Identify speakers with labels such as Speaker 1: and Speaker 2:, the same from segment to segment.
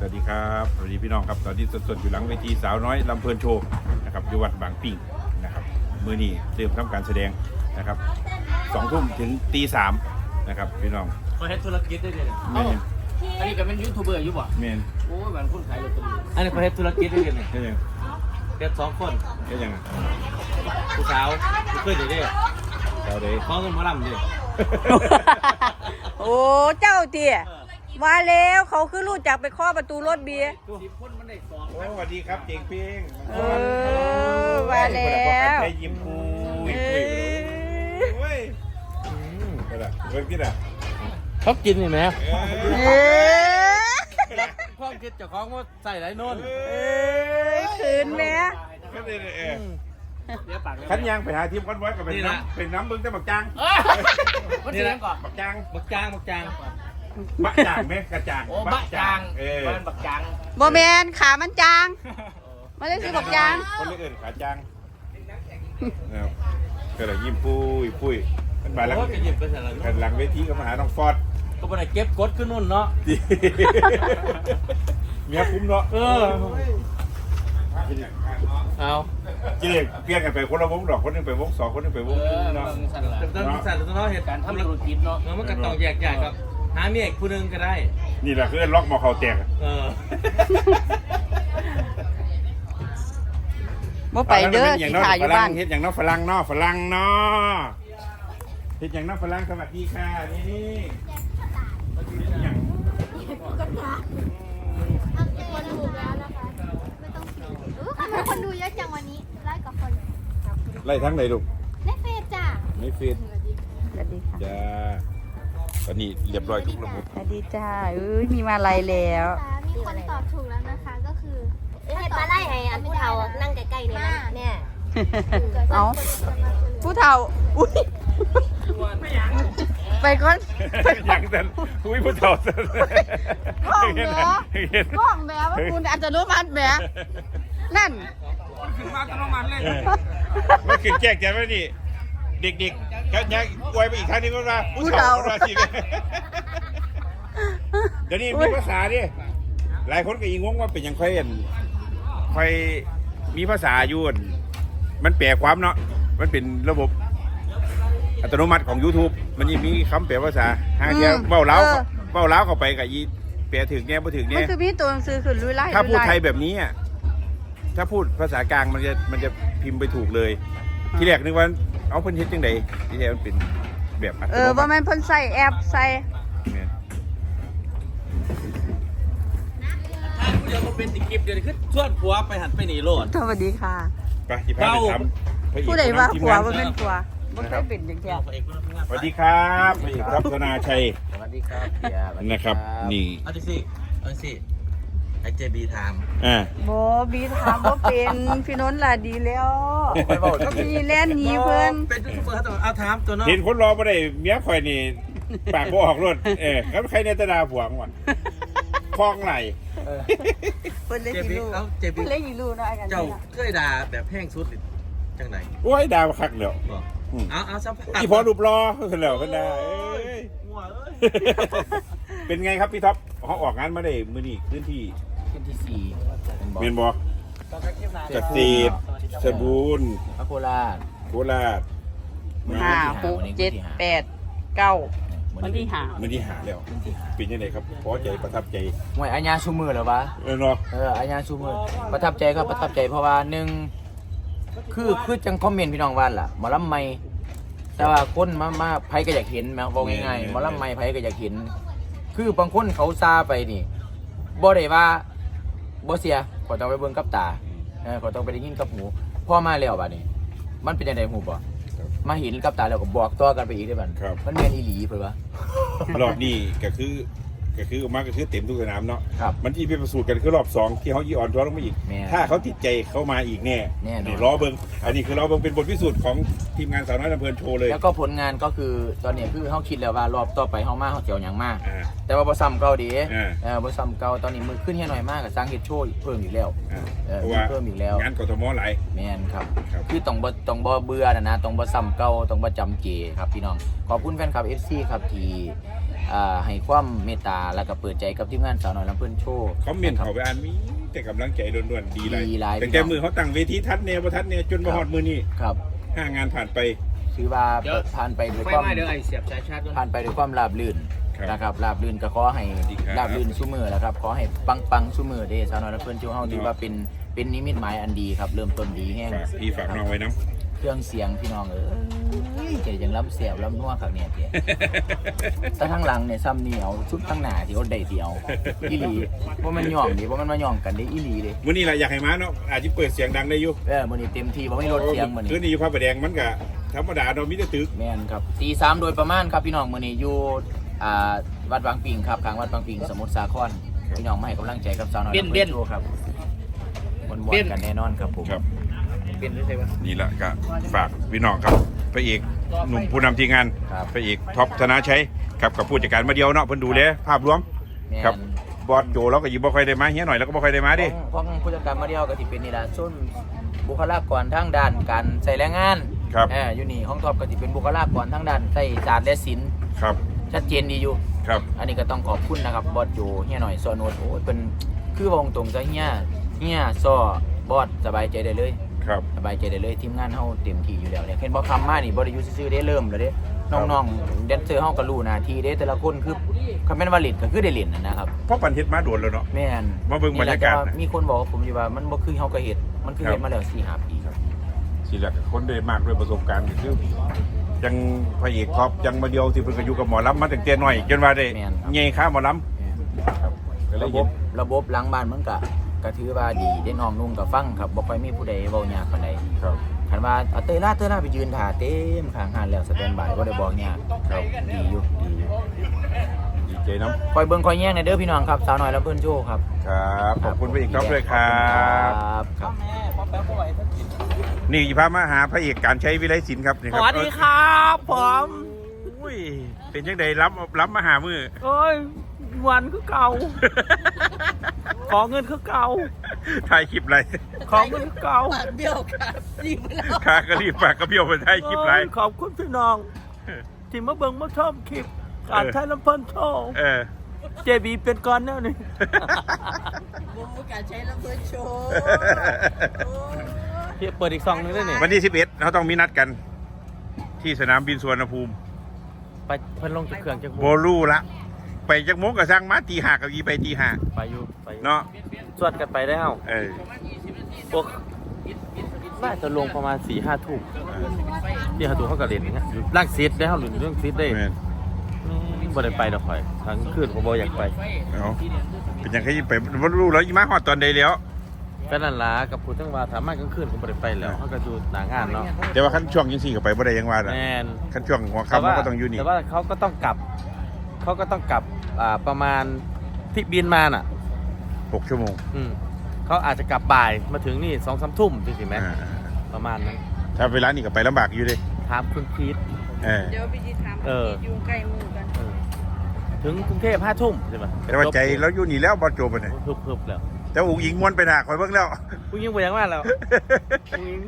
Speaker 1: สวัสดีครับสวัสดีพี่น้องครับตอนนี้สดๆอยู่หลังเวทีสาวน้อยลำเพลินโชว์นะครับอยู่วัดบางปิ่งนะครับมือนี้เริ่มทำการแสดงนะครับสองทุ่มถึงตีสามนะครับพี่น้อง
Speaker 2: เขาเฮ็ดธุรกิจได้เลยเนี่ย
Speaker 1: เมน
Speaker 2: อันนี้ก็เป็นยูทูบเบอร์อยู่บ่
Speaker 1: เมน
Speaker 2: โอ้ยมันคนขายลอตเตอรี่อันนี้เขาเฮ็ดธุรกิจได้เลยเนี่ย
Speaker 1: แค่ยัง
Speaker 2: เด็กสองคน
Speaker 1: แค่ยัง
Speaker 2: ผู้สาวผู้เคยเด็กเด้
Speaker 1: เจ้าเด้
Speaker 2: ฟ้องกันหมอลำเด้
Speaker 3: โอ้เจ้าเตี้ย มาแล้วเขาคือรู้จักไปเคาะประตูรถเบียร์
Speaker 2: สิบคนมันได้สอง
Speaker 1: โอ้สวัสดีครับเจงเป้ง
Speaker 3: เออมาแล้ว
Speaker 1: ใจยิ้มปุย
Speaker 3: เอ
Speaker 1: ปุย
Speaker 3: อ
Speaker 1: โอ้ยอืมก็ได้เบิ่งที่น่ะ
Speaker 2: เขากินนี่ไหม
Speaker 1: เอ้ย
Speaker 3: เออ
Speaker 2: ความคิดเจ้าของว่าใส่ไรโน่น
Speaker 3: เอ้ยคืนแม่
Speaker 1: ก็ได้เออ
Speaker 2: เดี๋ยวปาก
Speaker 1: ขันยางไปหาทีมคอนไว้กับเป็นน้ำเป็นน้ำเบิ้งแต่บักจาง
Speaker 2: มันเสียงก่อน
Speaker 1: บักจาง
Speaker 2: บักจางบักจาง
Speaker 1: บักจางไหมกระจาง
Speaker 2: โอ้บักจาง
Speaker 1: เออ
Speaker 2: มันบักจาง
Speaker 3: บอแมนขามันจางมาเลยสิบอกจาง
Speaker 1: คนเรียกเอินขาจางนะครับก็เลยยิ้มปุ้ยปุ้ยมันมาหลัง
Speaker 2: โอ้ยไปหยิบไปใส่ละ
Speaker 1: กันหลังเวทีก็มาหาน้องฟอด
Speaker 2: ก็บ่ได้เก็บกดขึ้นนู่นเนาะ
Speaker 1: ดีเมียคุ้มเนาะ
Speaker 2: เออเอา
Speaker 1: จีเรียกเปลี่ยนกันไปคนละวงดอกคนหนึงไปวงสองคนหนึงไปวง
Speaker 2: เออ
Speaker 1: เนาะ
Speaker 2: มึงสั่นละต้องสั่นต้องเหตุการณ์ทำธุรกิจเนาะมันก็ต้องแยกย้ายครับ หาเมียอีกผู้หนึงก็ได้
Speaker 1: นี่แหละคือล็อกหมอเขาแตกอะ
Speaker 2: เออ
Speaker 3: บ่ไปเด้อสิถ่ายอยู่บ้าน
Speaker 1: เฮ็ดอย่างน้องฝรั่งเนาะฝรั่งเนาะเฮ็ดอย่างน้องฝรั่งสวัสดีค่ะนี่นี่อย่าง
Speaker 4: คนดูแล้วนะคะไม่ต้องคิดอู้ทำไมคนดูเยอะจังวันนี้ร้อยกว่าคน
Speaker 1: ไล่ทั้งไหนลูก
Speaker 4: ในเฟซจ้ะ
Speaker 1: ไม่เฟซ
Speaker 3: สวัสดีค่ะ
Speaker 1: จ้า ตอนนี้เรียบร้อยทุกระบบ
Speaker 3: สวัสดีจ้าเอ้ยมีมาลัยแล้ว
Speaker 4: จ้ามีคนตอบถูกแล้วนะคะก็คือ
Speaker 5: เอ้ยปลาไล่ให้อันผู้เฒ่านั่งใกล้ๆเนี่ยนะเนี่ย
Speaker 3: เอาผู้เฒ่าอุ้ยไปก่อน
Speaker 1: อย่างนั้นอุ้ยผู้เฒ่าสัน
Speaker 3: กล้องแหม
Speaker 1: เห็น
Speaker 3: กล้องแหม่ว่าคุณอัตโนมัติแหมนั่น
Speaker 2: ขึ้นมาอัตโนมัติเลย
Speaker 1: ไม่ขึ้นแจกแจกไว้นี่ เด็กๆก็ยังอวยไปอีกครั้งหนึงก็ว่าผู้เฒ่าว่าสิเนี่ยเดี๋ยวนี้มีภาษาดิหลายคนก็อีงงว่าเป็นหยังค่อยเห็นค่อยมีภาษาอยู่อั่นมันแปลความเนาะมันเป็นระบบอัตโนมัติของ YouTube มันยังมีคำแปลภาษาหางเทีย
Speaker 3: อืม
Speaker 1: เบ้าเล้าว
Speaker 3: เออ
Speaker 1: เบ้าเล้าวเข้าไปกับยีแปลถึงเนี่ยบ่ถึง
Speaker 3: มัน
Speaker 1: เนี่ย
Speaker 3: คือมีตัวหนังสือขึ้นลุยไล่
Speaker 1: ถ้าพูด
Speaker 3: ลุล่
Speaker 1: ไทยแบบนี้อะ ถ้าพูดภาษากลางมันจะมันจะพิมพ์ไปถูกเลย ที่แรกนึกว่า เอาเพิ่นเฮ็ดจังไดที่แท้มันเป็นแบบอัต
Speaker 3: เอ
Speaker 1: โน
Speaker 3: อว่า
Speaker 1: มัติ
Speaker 3: แม่นเพิ่นใส่แอปใส่
Speaker 1: เนี่ย
Speaker 2: ถ้าผู้เดียวก็เป็นติคลิปเดียวคือชวนผัวไปหันไปหนีโลด
Speaker 3: สวัสดีค่ะ
Speaker 1: ไปที่พาไปทำพระเอก
Speaker 3: ผู้ใดว่า
Speaker 1: ทีม
Speaker 3: ผัว
Speaker 1: งาน
Speaker 3: ว่าเป็นผัวบ่เคยเป็นจังแท้
Speaker 1: สวัสดีครับพระเอกรัตนาชัย
Speaker 2: สวัสดีครับเฮียสวัสดี
Speaker 1: นะครับ นี่
Speaker 2: เอาดิสิเอาดิสิ ไอเจบีถาม
Speaker 1: อ่า
Speaker 3: บ่บีถามบ่เป็นพี่นนท์ล่ะดีแล้วมีแล่นหนีเพิ่น
Speaker 2: เป็นยูทูบเบอร์ตัวเอาถามตัวเน้อง
Speaker 1: เห็นคนรอบ่ได้เมียข่อยนี่ ปากบ่ออกรถเออครับใครในตาดาผัวงว่ะคลองไหล
Speaker 3: เพิ่นเลย
Speaker 2: เจ
Speaker 3: สิ
Speaker 2: บี
Speaker 3: รู้
Speaker 2: เอาเจบี
Speaker 3: เพิ่นเลยสิรู้เนาะไอ้กัน
Speaker 2: เจ้า
Speaker 3: นี่ล่ะ
Speaker 2: เคยด่าแบบแห้งสุดจังไหน
Speaker 1: โอ้ยดาวคักแล้ว
Speaker 2: บอก
Speaker 1: อืม
Speaker 2: เอาเอาสัมภาษณ์
Speaker 1: อีพอรูปรอขึ้นแล้วกันได้เอ้ย
Speaker 2: หัวเอ้ย
Speaker 1: เป็นไงครับพี่ท็อปเขาออกงานมาได้มือนี่พื้นที่
Speaker 2: ขึ้นที่สี่
Speaker 1: เมียนบอ
Speaker 2: เก
Speaker 1: เกษตรสบูรณ์
Speaker 2: พระโคราช
Speaker 1: โคราชมา
Speaker 3: ห้าหกเจ็ดแปดเก้าวันที่ห้า
Speaker 1: มือที่หาแล้วเป็นยังไงครับพอใจประทับใจ
Speaker 6: มวยอาญาชูมือเหรอวะ
Speaker 1: เออเนาะ
Speaker 6: เอออาญาชูมือประทับใจก็ประทับใจเพราะว่าหนึ่งคือคือจังคอมเมนต์พี่น้องว่านล่ะหมอลำไม่แต่ว่าคนมามาไผก็อยากเห็นแม่บอกง่ายๆหมอลำไม่ไผก็อยากเห็น คือบางคนเขาซาไปนี่บ่ได้ว่า บ่เสียขอต้องไปเบิ่งกับตาเออขอต้องไปได้ยินกับหูพ่อมาแล้วบัดนี้ มันเป็นยังไงหูบ่มาเห็นกับตาแล้วก็บอกต่อกันไปอีกได้บัด
Speaker 1: ครับ
Speaker 6: มันแม่นอีหลีเพิ่นวะ
Speaker 1: รอบนี้ก็คือ ก็คือออกมาก็คือเต็มทุกสนามเนาะ
Speaker 6: ครับ
Speaker 1: มันที่เป็นประสูตรกันคือรอบสองที่เขายีออนทัวร์ลงมาอีก
Speaker 6: แม่
Speaker 1: ถ้าเขาติดใจเข้ามาอีกแน่
Speaker 6: แน่นอน
Speaker 1: นี่รอเบิ้งอันนี้คือรอเบิ้งเป็นบทพิสูจน์ของทีมงานสาวน้อยลำเพลินโชว์เลย
Speaker 6: แล้วก็ผลงานก็คือตอนนี้คือเฮาคิดแล้วว่ารอบต่อไปเฮามาเฮาสิเอาหยังมา
Speaker 1: อ่า
Speaker 6: แต่ว่าบ่ซ้ำเก่าดี
Speaker 1: อ่า
Speaker 6: เออบ่ซ้ำเก่าตอนนี้มือขึ้นเฮียหน่อยมากกับสร้างเฮ็ดโชว์เพิ่มอีกแล้ว
Speaker 1: อ่า
Speaker 6: เออ
Speaker 1: เพราะว่า
Speaker 6: เพิ่มอีกแล้ว
Speaker 1: งานกทมหลาย
Speaker 6: แม่นครับ
Speaker 1: ครับ
Speaker 6: คือต้องบ่ต้องบ่เบื่อนะนะต้องบ่ซ้ำเก่าต้องบ่จำเจครับพี่น้อง ขอบคุณแฟนคลับ FC ครับที่ อ่าให้ความเมตตาแล้วก็เปิดใจกับทีมงานสาวน้อยลำเพิ่นโชว์
Speaker 1: คอมเมนต์เขาไปอ่านมีแต่กำลังใจล้วนๆดีเลย
Speaker 6: ดีหลาย
Speaker 1: แต่แกมือเขาตั้งเวทีทัดแนวประทัดแนวจนมาฮอดมือนี่
Speaker 6: ครับ
Speaker 1: ห้างานผ่านไป
Speaker 6: ถือว่าผ่านไปด้วย
Speaker 2: ไม่
Speaker 6: ความ
Speaker 2: ไม่เดี๋ยวไอ้เสียบสายชาร์จด้วย
Speaker 6: ผ่านไปด้วยความราบรื่น
Speaker 1: ครับ
Speaker 6: นะครับราบรื่นก็ขอให้
Speaker 1: ดีครับ
Speaker 6: ราบรื่นซุมือแหล้วครับขอให้ปังปังๆซุมือเด้สาวน้อยลำเพิ่นโชว์เฮาถือว่าเป็นเป็นนิมิตหมายอันดีครับ เริ่มต้นดีแห้ง
Speaker 1: ฝากพี่ฝากน้องไว้น้
Speaker 6: เครื่องเสียงพี่น้องเอ้ย เจ๋ยังล้ำเสียบล้ำนัวครับเนี่ยเจ๋แต่ข้างหลังเนี่ยซ้ำนี่เอาชุดข้างหน้าที่เอาได้ที่เอาอีหลีเพราะมันย่องดิเพราะมันมาย่องกันได้อีหลีเด้ำ
Speaker 1: มื้อนี้แหละอยากให้มาเนาะอาจจะเปิดเสียงดังได้อยู่
Speaker 6: เออมันนี่เต็มที่เพราะไม่ลดเสียงมัน
Speaker 1: คืน
Speaker 6: นี่
Speaker 1: นี้อยู่พระประแดงมันก็ธรรมดาเราะมีแต่ตึก
Speaker 6: แม่นครับตีสามโดยประมาณครับพี่น้องมื้อนี้อยู่อ่าวัดบางปิงครับข้างวัดบางปิงสมุทรสาครพี่น้องมาให้กำลังใจกับสาวน้อย
Speaker 2: เบี้ยนเบี้ยน
Speaker 6: โชว์ครับมวน
Speaker 2: เบี้ยน
Speaker 6: ๆกันแน่นอนครับผม
Speaker 1: ครับ
Speaker 2: เป็นได้ใช่ไหม
Speaker 1: นี่แหละก็ฝากพี่น้องครับพระเอก หนุ่มผู้นำทีมงาน
Speaker 6: ครับ
Speaker 1: พระเอกท็อปธนาชัยครับกับผู้จัดการมาเดียวเนาะเพิ่นดูแลภาพรวม
Speaker 6: แม่น
Speaker 1: ครับ บอสโจเราก็อยิบบ่ค่อยได้มาเฮียหน่อยแล้วก็บ่ค่อยได้มาดิ
Speaker 6: เพราะผู้จัดการมาเดียวก็สิเป็นนี่ล่ะส่วนบุคลากรทางด้านการใส่แรงงาน
Speaker 1: ครับ
Speaker 6: เอออยู่นี่ห้องท็อปก็สิเป็นบุคลากรทางด้านใส่ศาสตร์และศิลป์
Speaker 1: ครับ
Speaker 6: ชัดเจนดีอยู่
Speaker 1: ครับ
Speaker 6: อันนี้ก็ต้องขอบคุณนะครับบอสโจเฮียหน่อยซอโนดโอ้ยเป็นคือวงตรงซะเฮียเฮียซอบอสสบายใจได้เลย
Speaker 1: ครับ
Speaker 6: สบายใจได้เลยทีมงานเฮาเต็มที่อยู่แล้วเนี่ยเห็นบ่คำมานี่บ่ได้อยู่ซื่อๆได้เริ่มแล้วเด้น้องๆแดนเซอร์เฮาก็รู้หน้าที่เด้แต่ละคนคือคำแม่นว่าเล่นก็คือได้เล่นนั่นนะครับ
Speaker 1: เพราะปันเฮ็ดมาโดนแล้วเนาะ
Speaker 6: แม่น
Speaker 1: มาเบิ่งบรรยากาศ
Speaker 6: นี่แหละแต่ว่มีคนบอกกับผมอยู่ว่ามันบ่คือเฮาก็เฮ็ดมันคือ
Speaker 1: ครับ
Speaker 6: เฮ็ดมาแล้ว4-5ปี
Speaker 1: สิแหละคนได้มากด้วยประสบการณ์ก็คือยังพระเอกท็อปยังมาเดียวที่เพิ่นก็อยู่กับหมอลำมาตั้งแต่น้อยจนว่าได้ใหญ่ค้าหมอลำครับก็เลย
Speaker 6: ระบ
Speaker 1: เห็
Speaker 6: บ
Speaker 1: น
Speaker 6: ระบบหลังบ้านมันก็ ก็ถือว่าดีได้น้องนุ่งก็ฟังครับบ่ค่อยมีผู้ใดเว้ายากปานใด
Speaker 1: ครับ
Speaker 6: คันว่าเอาเตยล่าเตยล่าไปยืนถ่าเต็มข้างหานแล้วสแตนบายบ่ได้บอกยาก
Speaker 1: ครับ
Speaker 6: ดีอยู่ดีอยู่
Speaker 1: ดีใจน้
Speaker 6: คอยเบิ่งคอยแย่งในอยเด้อพี่น้องครับสาวน้อยแล้วเพิ่นโชว์ครับำ
Speaker 1: ครับขอบคุณพระเอกท็อปด้วยครับ
Speaker 6: ครับครับ
Speaker 1: นี่พามาหาพระเอกการใช้วิไลศิลป์ครับนี่
Speaker 2: ส
Speaker 1: ครับ
Speaker 2: วัสดีครับผม
Speaker 1: อุ้ยเป็นยังไงรับรับมาหามือ
Speaker 2: โอ้ยวันคือเก่า ขอเงินคือเก่า
Speaker 1: ถ่ายคลิปไร
Speaker 2: ขอเงินคือเก่า
Speaker 1: คากระรีบปากกระเบี้ยวไปถ่ายคลิปไร
Speaker 2: โอ้ยขอบคุณพี่น้อง ที่มาเบิ่งมาชมคลิปการใช้ลำเพิ่นโชว์
Speaker 1: เออ
Speaker 2: เจบีเป็นก้อนแน่นี่พี่เปิดอีกซองหนึงได้เนี่ย
Speaker 1: วันที่11เราต้องมีนัดกัน ที่สนามบินสุวรรณภูมิ
Speaker 2: ไปเพิ่นลงจากเครื่องจาก
Speaker 1: โบลูละ ไปจากโมงกับสร้างมาตีห้ากับอีไปตีห้า
Speaker 2: ไปอยู่ไปอยู่
Speaker 1: เนาะ
Speaker 2: สวดกันไปได้เอ้า
Speaker 1: เออ
Speaker 2: พวกน่าจะลงประมาณสี่ห้าทุ่มที่หาตัวเขากระเด็นอย่างเงี้ยร่างซีดได้เฮาหรือเรื่องซีดได้
Speaker 1: แม่น
Speaker 2: อืมบ่ได้ไปดอกข่อยทั้งคืนผมบ่อยากไป
Speaker 1: เอาเป็นยังไงไปโบลูแล้วอีมาหอดตอนใดแล้ว
Speaker 2: ก็นั่นล่ะกับผู้ทั้งว่าถามมากลางคืนผมบ่ได้ไปแล้วเขาก็อยู่หน้างานเนาะ
Speaker 1: แต่ว่าขั้นช่วงยังสี่กับไปบ่ได้ยังว่าล่ะ
Speaker 2: แม่น
Speaker 1: ขั้นช่วงหัวค่ำมันก็ต้องอยู่นี่
Speaker 2: แต่ว่าเขาก็ต้องกลับ เขาก็ต้องกลับ อ่าประมาณที่บินมาน่ะ
Speaker 1: หกชั่วโมง
Speaker 2: อืมเขาอาจจะกลับบ่ายมาถึงนี่สองสามทุ่มจริงๆไหม
Speaker 1: อ่า
Speaker 2: ประมาณนั้น
Speaker 1: ถ้าเวลานี่ก็ไปลำบากอยู่เลย
Speaker 2: ถามคุณพีท
Speaker 1: เออ
Speaker 3: เดี๋ยวพี่จิถาม
Speaker 2: เออ
Speaker 3: อยู่ใกล้มือกัน
Speaker 2: เออถึงกรุงเทพห้าทุ่มใช่ไหม
Speaker 1: แต่ว่าใจเราอยู่นี่แล้วบอลโจไปเนี่ย
Speaker 2: เพิ่มๆแล้ว
Speaker 1: แต่อุ๋งอิงม้วนไปหนาคอยเบิ่งแล้ว
Speaker 2: ผู้ยิงไปยังมากแล้วผู้ยิง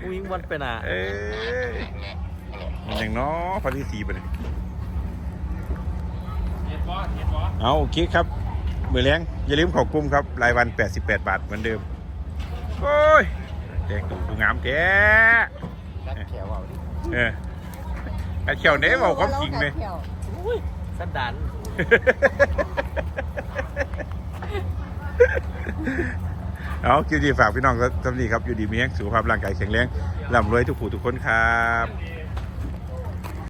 Speaker 2: ผู้ยิงวันไปหนา
Speaker 1: เอ้ยมันอย่างน้อพันที่สี่ไปเลย เอาโอเคครับ มือแรงอย่าลืมเขอกลุ่มครับ รายวัน 88 บาทเหมือนเดิม โอ้ยแดงดูดูงามแท้
Speaker 6: กัดแขวเอาดิ
Speaker 1: เออไอ้เขียวเน้บอกความจริงเลย
Speaker 2: อุ้ยสันดาน
Speaker 1: เอาคิวดีฝากพี่น้องก็ทำดีครับอยู่ดีมีแห้งสุขภาพร่างกายแข็งแรงร่ำรวยทุกผู้ทุกคนครับ